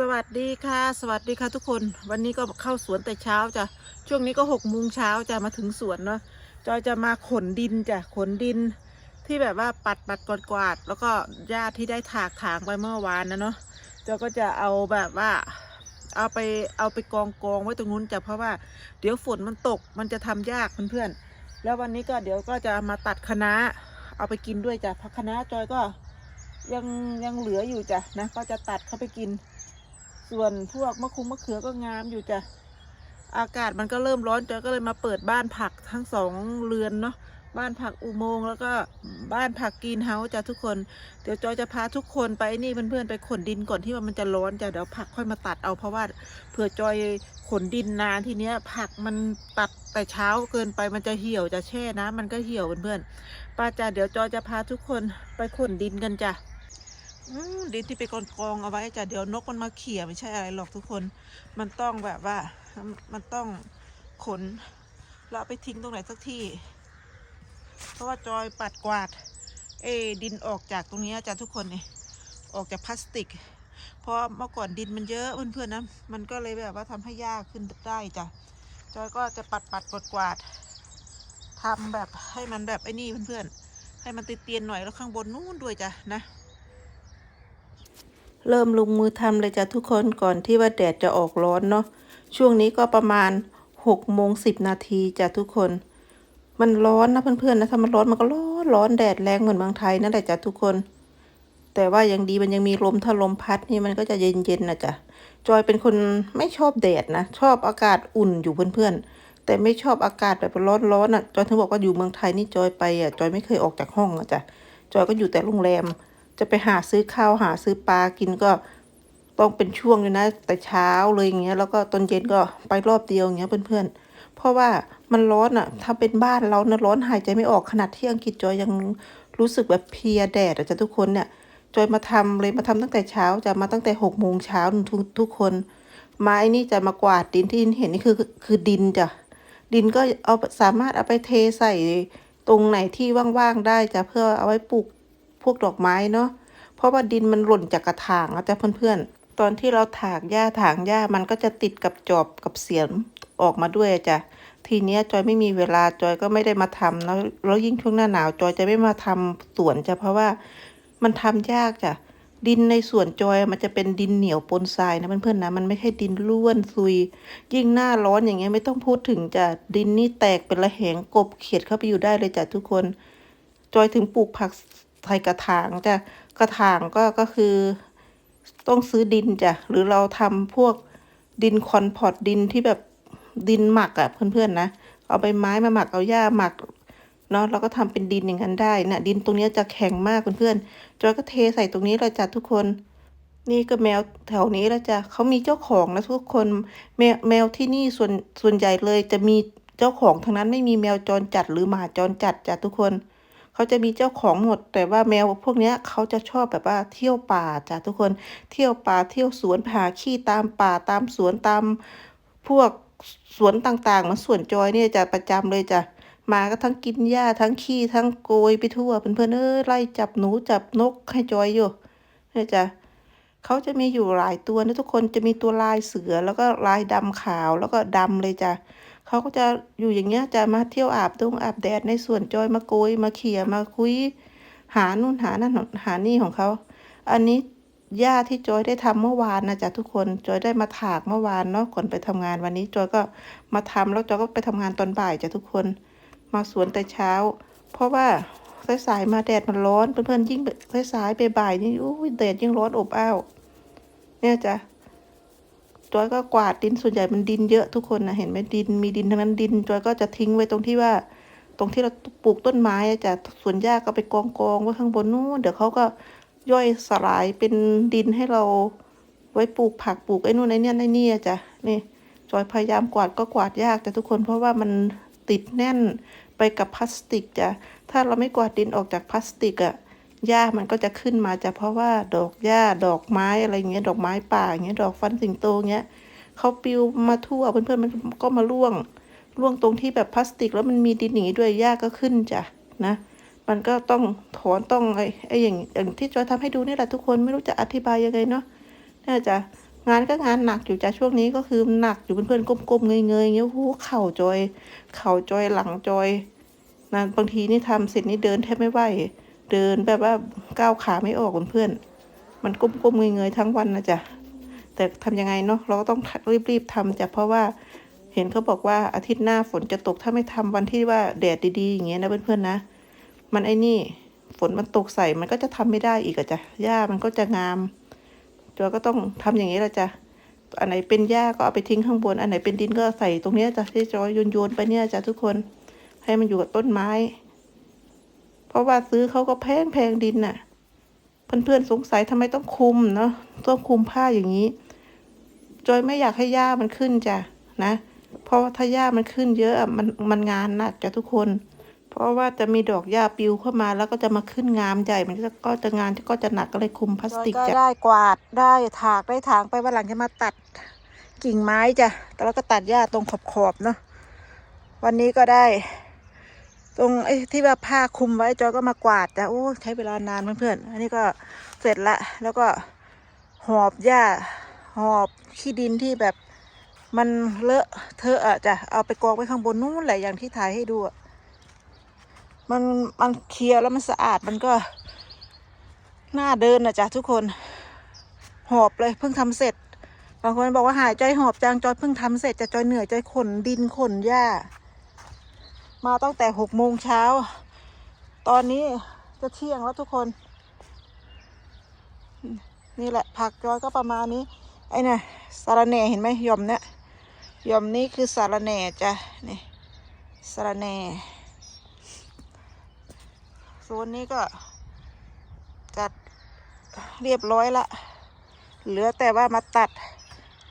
สวัสดีค่ะ สวัสดีค่ะทุกคน วันนี้ก็เข้าสวนแต่เช้าจ้ะช่วงนี้ก็หกโมงเช้าจะมาถึงสวนเนาะจอยจะมาขนดินจ้ะขนดิน ที่แบบว่าปัดปัดกวาดกวาดแล้วก็หญ้าที่ได้ถากถางไปเมื่อวานนะเนาะจอยก็จะเอาแบบว่า เอาไปเอาไปกองกองไว้ตรงนู้นจ้ะเพราะว่าเดี๋ยวฝนมันตกมันจะทำยากเพื่อนๆแล้ววันนี้ก็เดี๋ยวก็จะมาตัดคะน้าเอาไปกินด้วยจ้ะเพราะคะน้าจอยก็ยังยังเหลืออยู่จ้ะนะก็จะตัดเข้าไปกิน ส่วนพวกมะคุงมะเขือก็งามอยู่จ้ะ อากาศมันก็เริ่มร้อนจอยก็เลยมาเปิดบ้านผักทั้งสองเรือนเนาะ บ้านผักอุโมงค์แล้วก็บ้านผักกรีนเฮาส์จ้ะทุกคน เดี๋ยวจอยจะพาทุกคนไปนี่เพื่อนๆไปขนดินก่อนที่ว่ามันจะร้อนจ้ะเดี๋ยวผักค่อยมาตัดเอาเพราะว่าเผื่อจอยขนดินนานทีเนี้ยผักมันตัดแต่เช้าเกินไปมันจะเหี่ยวจะแช่น้ำมันก็เหี่ยวเพื่อนๆป้าจ้ะเดี๋ยวจอยจะพาทุกคนไปขนดินกันจ้ะ ดินที่ไปกองกองเอาไว้จ้ะเดี๋ยวนกมันมาเขี่ยไม่ใช่อะไรหรอกทุกคน มันต้องแบบว่า มันต้องขนแล้วไปทิ้งตรงไหนสักที่ เพราะว่าจอยปัดกวาด เอ ดินออกจากตรงนี้จ้ะทุกคนนี่ออกจากพลาสติก เพราะเมื่อก่อนดินมันเยอะเพื่อนๆนะมันก็เลยแบบว่าทำให้ยากขึ้นได้จ้ะจอยก็จะปัดปัดกวาดกวาดทำแบบให้มันแบบไอ้นี่เพื่อนๆให้มันติดเตียนหน่อยแล้วข้างบนนู้นด้วยจ้ะนะ เริ่มลงมือทำเลยจ้ะทุกคนก่อนที่ว่าแดดจะออกร้อนเนาะช่วงนี้ก็ประมาณหกโมงสิบนาทีจ้ะทุกคน มันร้อนนะเพื่อนๆนะถ้ามันร้อนมันก็ร้อนร้อนแดดแรงเหมือนเมืองไทยนั่นแหละจ้ะทุกคน แต่ว่ายังดีมันยังมีลมถ้าลมพัดนี่มันก็จะเย็นๆนะจ๊ะจอยเป็นคนไม่ชอบแดดนะ ชอบอากาศอุ่นอยู่เพื่อนๆ แต่ไม่ชอบอากาศแบบร้อนๆอะจอยถึงบอกว่าอยู่เมืองไทยนี่จอยไปอะจอยไม่เคยออกจากห้องอะจ้ะจอยก็อยู่แต่โรงแรม จะไปหาซื้อข้าวหาซื้อปลากินก็ต้องเป็นช่วงเลยนะ แต่เช้าเลยอย่างเงี้ยแล้วก็ตอนเย็นก็ไปรอบเดียวอย่างเงี้ยเพื่อนๆ เพราะว่ามันร้อนอะ ถ้าเป็นบ้านเรานะร้อนหายใจไม่ออกขนาดที่อังกฤษจอยยังรู้สึกแบบเพียแดดอะจ้ะทุกคนเนี่ยจอยมาทำเลยมาทำตั้งแต่เช้าจะมาตั้งแต่หกโมงเช้าทุกทุกคน ไม้นี่จะมากวาดดินที่เห็นนี่คือคือดินจ้ะดินก็เอาสามารถเอาไปเทใส่ตรงไหนที่ว่างๆได้จะเพื่อเอาไว้ปลูก พวกดอกไม้เนาะเพราะว่าดินมันหล่นจากกระถางนะจ๊ะเพื่อนๆ ตอนที่เราถากหญ้าถางหญ้ามันก็จะติดกับจอบกับเสียมออกมาด้วยจ้ะทีเนี้ยจอยไม่มีเวลาจอยก็ไม่ได้มาทำแล้วแล้วยิ่งช่วงหน้าหนาวจอยจะไม่มาทำสวนจ้ะเพราะว่ามันทำยากจ้ะดินในสวนจอยมันจะเป็นดินเหนียวปนทรายนะเพื่อนๆนะมันไม่ใช่ดินร่วนซุย ยิ่งหน้าร้อนอย่างเงี้ยไม่ต้องพูดถึงจ้ะดินนี่แตกเป็นระแหงกบเขียดเข้าไปอยู่ได้เลยจ้ะทุกคน จอยถึงปลูกผัก ใส่กระถางจ้ะกระถางก็ก็คือต้องซื้อดินจ้ะหรือเราทำพวกดินคอนพอตดินที่แบบดินหมักอะ่ะเพื่อนๆนะเอาใบไม้มาหมักเอาหญ้าหมักเนาะเราก็ทำเป็นดินอย่างนั้นได้นะดินตรงนี้จะแข็งมากเพื่อนๆจอยก็เทใส่ตรงนี้เลยจ้ะทุกคน นี่ก็แมวแถวนี้แล้วจ้ะเขามีเจ้าของนะทุกคนแมวแมวที่นี่ส่วนส่วนใหญ่เลยจะมีเจ้าของทั้งนั้นไม่มีแมวจรจัดหรือหมาจรจัดจ้ะทุกคน เขาจะมีเจ้าของหมด แต่ว่าแมวพวกนี้เขาจะชอบแบบว่าเที่ยวป่าจ้ะทุกคนเที่ยวป่าเที่ยวสวนหาขี้ตามป่าตามสวนตามพวกสวนต่างๆมันสวนจอยเนี่ยจะประจำเลยจ้ะมาก็ทั้งกินหญ้าทั้งขี้ทั้งโกยไปทั่วเพื่อนๆเอ้ยไล่จับหนูจับนกให้จอยอยู่เนี่ยจ้ะเขาจะมีอยู่หลายตัวนะทุกคนจะมีตัวลายเสือแล้วก็ลายดำขาวแล้วก็ดำเลยจ้ะ เขาก็จะอยู่อย่างเงี้ยจะมาเที่ยวอาบตรงอาบแดดในสวนจอยมาโกยมาเขี่ยมาคุย หานู่นหานั่นหานี่ของเขา อันนี้หญ้าที่จอยได้ทำเมื่อวานนะจ๊ะทุกคนจอยได้มาถากเมื่อวานเนาะก่อนไปทำงานวันนี้จอยก็มาทำแล้วจอยก็ไปทำงานตอนบ่ายจ้ะทุกคน มาสวนแต่เช้า เพราะว่าสายๆมาแดดมันร้อนเพื่อนๆยิ่งสายๆไปบ่ายๆนี่อุ้ยแดดยิ่งร้อนอบอ้าวเนี่ยจ้ะ จอยก็กวาดดินส่วนใหญ่มันดินเยอะทุกคนนะเห็นไหมดินมีดินทั้งนั้นดินจอยก็จะทิ้งไว้ตรงที่ว่า ตรงที่เราปลูกต้นไม้จะส่วนหญ้าก็ไปกองกองไว้ข้างบนนู้นเดี๋ยวเขาก็ย่อยสลายเป็นดินให้เราไว้ปลูกผักปลูกไอ้นู่นไอ้นี่ไอ้นี่จ้ะนี่จอยพยายามกวาดก็กวาดยากแต่ทุกคนเพราะว่ามันติดแน่นไปกับพลาสติกจ้ะถ้าเราไม่กวาดดินออกจากพลาสติกอะ หญ้ามันก็จะขึ้นมาจะเพราะว่าดอกหญ้าดอกไม้อะไรเงี้ยดอกไม้ป่าเงี้ยดอกฟันสิงโตเงี้ยเขาปลิวมาทั่วเพื่อนๆมันก็มาร่วงร่วงตรงที่แบบพลาสติกแล้วมันมีดินหนีด้วยหญ้าก็ขึ้นจ้ะนะ มันก็ต้องถอนต้องไอ้ไอ้อย่างอย่างที่จอยทำให้ดูนี่แหละทุกคนไม่รู้จะอธิบายยังไงเนาะน่าจะงานก็งานหนักอยู่จ้ะช่วงนี้ก็คือหนักอยู่เพื่อนๆก้มๆเงยๆเงี้ยโอ้โหเข่าจอย เข่าจอยหลังจอยนะบางทีนี่ทำเสร็จนี่เดินแทบไม่ไหว เดินแบบว่าก้าวขาไม่ออกเพื่อนมันก้มๆเงยๆทั้งวันนะจ๊ะแต่ทำยังไงเนาะเราก็ต้องรีบๆทำจ้ะเพราะว่าเห็นเขาบอกว่าอาทิตย์หน้าฝนจะตกถ้าไม่ทำวันที่ว่าแดดดีๆอย่างเงี้ยนะเพื่อนๆนะ มันไอ้นี่ฝนมันตกใส่มันก็จะทำไม่ได้อีกอะจ้ะหญ้ามันก็จะงามจอยก็ต้องทำอย่างนี้ละจ้ะอันไหนเป็นหญ้าก็เอาไปทิ้งข้างบน อันไหนเป็นดินก็ใส่ตรงเนี้ยจ้ะที่จอยโยนโยนๆไปเนี่ยจ้ะทุกคน ให้มันอยู่กับต้นไม้ ราะว่าซื้อเขาก็แพงแพงดินน่ะ เพื่อนๆสงสัยทำไมต้องคุมเนาะต้องคุมผ้าอย่างนี้ จอยไม่อยากให้หญ้ามันขึ้นจ้ะนะ เพราะถ้าหญ้ามันขึ้นเยอะมันมันงานหนักจ้ะทุกคน เพราะว่าจะมีดอกหญ้าปิวเข้ามาแล้วก็จะมาขึ้นงามใหญ่ มันก็จะงานก็จะหนักก็เลยคุมพลาสติกจ้ะได้กวาดได้ถากได้ถางไปวันหลังจะมาตัดกิ่งไม้จ้ะแล้วก็ตัดหญ้าตรงขอบๆเนาะวันนี้ก็ได้ ตรงไอ้ที่ว่าผ้าคลุมไว้จอยก็มากวาดจ้ะโอ้ใช้เวลานานเพื่อนๆอันนี้ก็เสร็จละแล้วก็หอบหญ้าหอบขี้ดินที่แบบมันเลอะเทอะอะจ้ะเอาไปกองไว้ข้างบนนู้นแหละอย่างที่ถ่ายให้ดูมันมันเคลียร์แล้วมันสะอาดมันก็น้าเดินนะจ๊ะทุกคน หอบเลยเพิ่งทำเสร็จ บางคนบอกว่าหายใจหอบจังจอยเพิ่งทำเสร็จจะจอยเหนื่อยจอยขนดินขนหญ้า มาตั้งแต่หกโมงเช้า ตอนนี้จะเที่ยงแล้วทุกคน นี่แหละผักจอยก็ประมาณนี้ ไอ้น่ะสารแหน่เห็นไหมหย่อมเนี่ยหย่อมนี้คือสารแหน่จ้ะนี่สารแหน่โซนนี้ก็จัดเรียบร้อยละ เหลือแต่ว่ามาตัด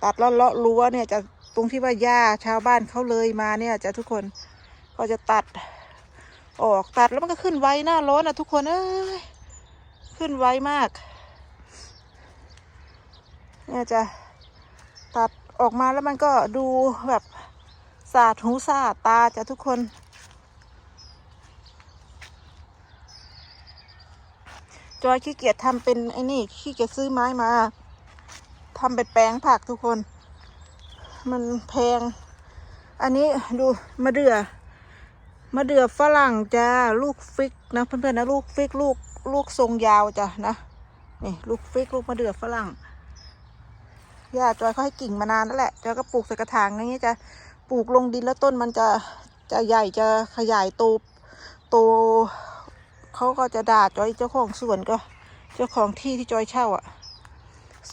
ตัดแล้วเลาะรั้วเนี่ยจะตรงที่ว่าหญ้าชาวบ้านเขาเลยมาเนี่ยจะทุกคน ก็จะตัดออกตัดแล้วมันก็ขึ้นไวหน้าร้อนอะทุกคนเอ้ยขึ้นไวมาก เนี่ยจะตัดออกมาแล้วมันก็ดูแบบสาดหูสาดตาจ้ะทุกคน จอยขี้เกียจทำเป็นไอ้นี่ขี้เกียจซื้อไม้มาทำเป็นแปลงผักทุกคน มันแพง อันนี้ดูมะเดื่อ มะเดือฝรั่งจ้าลูกฟิกนะเพื่อนๆนะลูกฟิกลูกลูกทรงยาวจ้ะนะนี่ลูกฟิกลูกมะเดือฝรั่งย่าจอยเขาให้กิ่งมานานแล้วแหละจอยก็ปลูกใส่กระถางอย่างนี้จะปลูกลงดินแล้วต้นมันจะจะใหญ่จะขยายโตโตเขาก็จะด่าจอยเจ้าของสวนก็เจ้าของที่ที่จอยเช่าอะ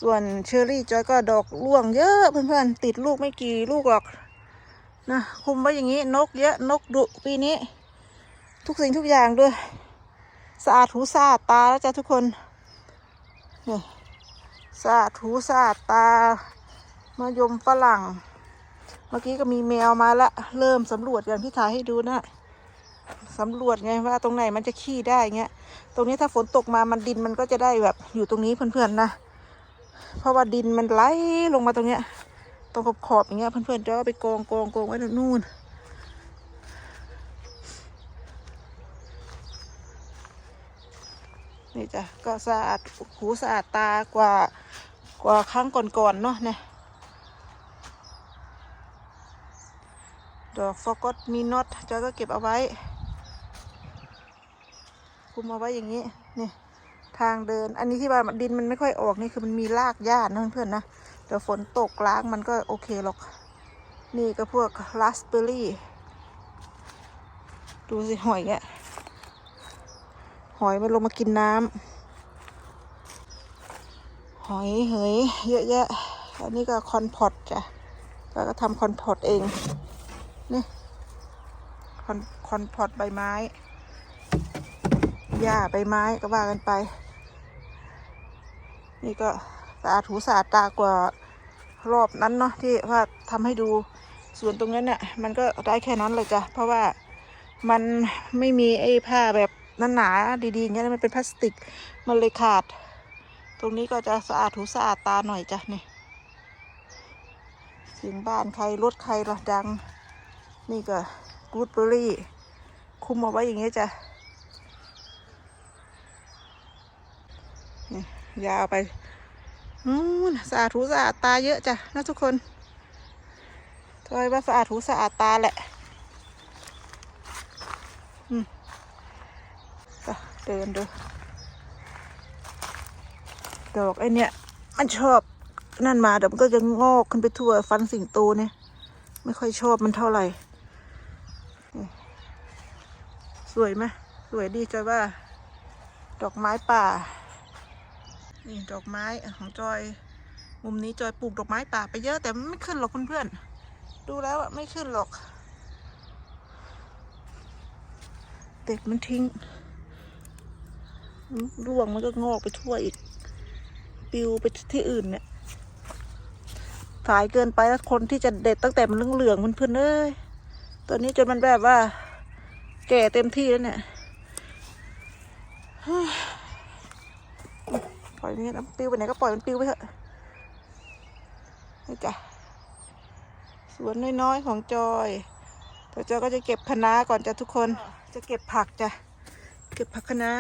ส่วนเชอรี่จอยก็ดอกร่วงเยอะเพื่อนๆติดลูกไม่กี่ลูกหรอก นะคุมไว้อย่างนี้นกเยอะนกดุปีนี้ ทุกสิ่งทุกอย่างด้วย สะอาดหูสะอาดตาแล้วจ้ะทุกคนนี่สะอาดหูสะอาดตามายมฝรั่ง เมื่อกี้ก็มีแมวมาละ เริ่มสำรวจอย่างที่ถ่ายให้ดูนะสำรวจไงว่าตรงไหนมันจะขี้ได้เงี้ย ตรงนี้ถ้าฝนตกมามันดินมันก็จะได้แบบอยู่ตรงนี้เพื่อนๆนะ เพราะว่าดินมันไหลลงมาตรงเนี้ย ตรงขอบๆอบอย่างเงี้ยเพื่อนๆจะเอาไปกองกองกองไว้ตรงนู่นนี่จ้ะก็สะอาดหูสะอาดตากว่ากว่าครั้งก่อนๆเนาะเนี่ยดอกฟอกอตมีน็อตจอยก็เก็บเอาไว้ คุมเอาไว้อย่างนี้นี่ทางเดิน อันนี้ที่ว่าดินมันไม่ค่อยออกนี่คือมันมีรากหญ้านะเพื่อนๆนะ เดี๋ยวฝนตกล้างมันก็โอเคหรอก นี่ก็พวกราสเบอร์รี่ ดูสิหอยแกะหอยมันลงมากินน้ำ หอยเหยเยอะแยะ อันนี้ก็คอนพอตจ้ะแล้วก็ทำคอนพอตเอง นี่คอนคอนพอตใบไม้ หญ้าใบไม้ก็ว่ากันไป นี่ก็ สะอาดหูสะอาดตากว่ารอบนั้นเนาะที่ว่าทำให้ดูส่วนตรงนั้นเนี่ยมันก็ได้แค่นั้นเลยจ้ะเพราะว่ามันไม่มีไอ้ผ้าแบบนั้นหนาๆดีๆอย่างเงี้ยมันเป็นพลาสติกมันเลยขาด ตรงนี้ก็จะสะอาดหูสะอาดตาหน่อยจ้ะนี่เสียงบ้านใครรถใครละดัง นี่ก็กูดเบอรี่ คุมเอาไว้อย่างเงี้ยจ้ะนี่ยาวไป สะอาดหูสะอาดตาเยอะจ้ะนะทุกคนทอยว่าสะอาดหูสะอาดตาแหละอืมเดินดูดอกไอเนี้ยมันชอบนั่นมาเดี๋ยวมันก็จะงอกขึ้นไปทั่วฟันสิงโตเนี่ย ไม่ค่อยชอบมันเท่าไหร่ สวยไหมสวยดีจอยว่า ดอกไม้ป่า นี่ดอกไม้ของจอย มุมนี้จอยปลูกดอกไม้ป่าไปเยอะแต่มันไม่ขึ้นหรอกเพื่อนๆดูแล้วอะไม่ขึ้นหรอกเด็กมันทิ้งร่วงมันก็งอกไปทั่วอีก ปิวไปที่อื่นเนี่ยสายเกินไปแล้วคนที่จะเด็ดตั้งแต่มันเหลืองๆเพื่อนๆเอ้ยตอนนี้จนมันแบบว่า แก่เต็มที่แล้วเนี่ย ปล่อยมันปิวไปไหนก็ปล่อยมันปิวไปเถอะนี่จ้ะสวนน้อยๆของจอยแต่จอยก็จะเก็บคะน้าก่อนจ้ะทุกคน จะเก็บผักจ้ะ เก็บผักคะน้า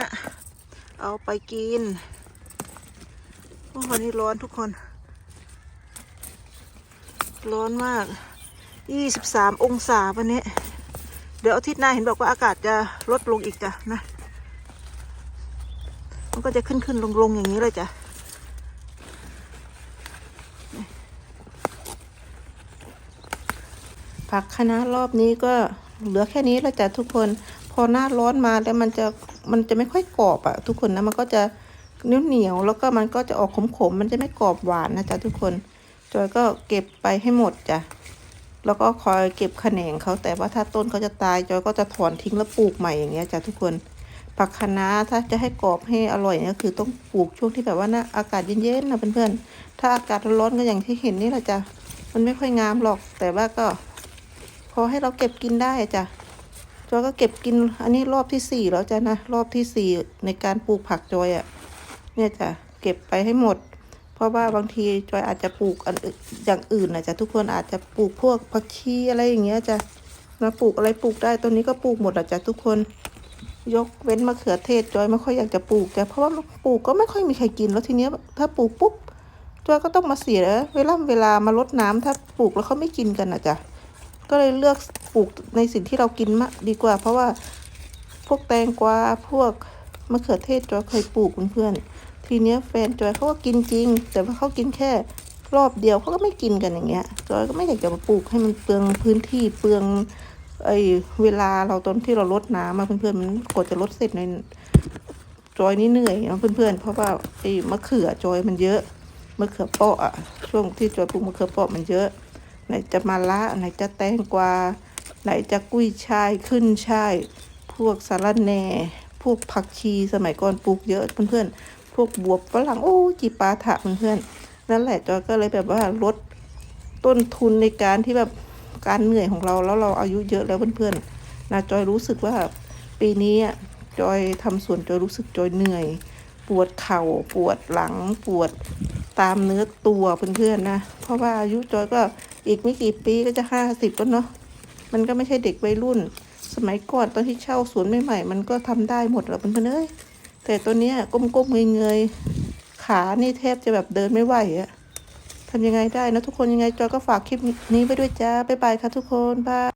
เอาไปกินโอ้วันนี้ร้อนทุกคน ร้อนมาก 23 องศาวันนี้ เดี๋ยวอาทิตย์หน้าเห็นบอกว่าอากาศจะลดลงอีกจ้ะนะ มันก็จะขึ้นขึ้นลงลงอย่างนี้เลยจ้ะผักคะน้ารอบนี้ก็เหลือแค่นี้แล้วจ้ะทุกคน พอหน้าร้อนมาแล้วมันจะมันจะไม่ค่อยกรอบอะทุกคนนะมันก็จะเหนียวเหนียวๆแล้วก็มันก็จะออกขมๆมันจะไม่กรอบหวานนะจ๊ะทุกคนจอยก็เก็บไปให้หมดจ้ะแล้วก็คอยเก็บแขนงเขาแต่ว่าถ้าต้นเขาจะตายจอยก็จะถอนทิ้งแล้วปลูกใหม่อย่างเงี้ยจ้ะทุกคน ผักคะน้าถ้าจะให้กรอบให้อร่อยเนี่ยคือต้องปลูกช่วงที่แบบว่านะอากาศเย็นๆนะเพื่อนๆถ้าอากาศร้อนก็อย่างที่เห็นนี่แหละจ้ะมันไม่ค่อยงามหรอก แต่ว่าก็ พอให้เราเก็บกินได้จ้ะจอยก็เก็บกินอันนี้รอบที่สี่แล้วจ้ะนะรอบที่สี่ในการปลูกผักจอยอะ่ะ เนี่ยจ้ะเก็บไปให้หมด เพราะว่าบางทีจอยอาจจะปลูกอันอย่างอื่นนะจ้ะทุกคนอาจจะปลูกพวกผักชีอะไรอย่างเงี้ยจ้ะมาปลูกอะไรปลูกได้ตัวนี้ก็ปลูกหมดอะจ้ะทุกคน ยกเว้นมะเขือเทศจอยไม่ค่อยอยากจะปลูกจ้ะเพราะว่าปลูกก็ไม่ค่อยมีใครกินแล้วทีเนี้ยถ้าปลูกปุ๊บจอยก็ต้องมาเสียเวลาเวลามารดน้ำถ้าปลูกแล้วเขาไม่กินกันอะจ้ะก็เลยเลือกปลูกในสิ่งที่เรากินมากดีกว่า เพราะว่าพวกแตงกวาพวกมะเขือเทศจอยเคยปลูกเพื่อนๆทีเนี้ยแฟนจอยเขาก็กินจริง แต่ว่าเขากินแค่รอบเดียวเขาก็ไม่กินกันอย่างเงี้ยจอยก็ไม่อยากจะมาปลูกให้มันเปลืองพื้นที่เปลือง ไอเวลาเราตอนที่เราลดน้ำมาเพื่อนๆมันกว่าจะลดเสร็จในจอยนี่เหนื่อยนะเพื่อนๆเพราะว่าไอมะเขือจอยมันเยอะมะเขือเปาะอะช่วงที่จอยปลูกมะเขือเปาะมันเยอะ ไหนจะมะละไหนจะแตงกวาไหนจะกุ้ยช่ายขึ้นช่ายพวกสาระแหน่พวกผักชีสมัยก่อนปลูกเยอะเพื่อนๆพวกบวบฝรั่งโอ้จีปาถะเพื่อนๆนั่นแหละจอยก็เลยแบบว่าลดต้นทุนในการที่แบบ การเหนื่อยของเราแล้วเราอายุเยอะแล้วเพื่อนๆนะจอยรู้สึกว่าปีนี้จอยทำสวนจอยรู้สึกจอยเหนื่อย ปวดเข่าปวดหลังปวดตามเนื้อตัวเพื่อนๆนะเพราะว่าอายุจอยก็อีกไม่กี่ปีก็จะห้าสิบแล้วเนาะมันก็ไม่ใช่เด็กวัยรุ่น สมัยก่อนตอนที่เช่าสวนใหม่ๆมันก็ทำได้หมดแล้วเพื่อนๆเอ้ยแต่ตัวเนี้ยก้มๆเงยๆขานี่แทบจะแบบเดินไม่ไหวอะ ทำยังไงได้นะทุกคนยังไงจอยก็ฝากคลิปนี้ไว้ด้วยจ้าบ๊ายบายค่ะทุกคนบาย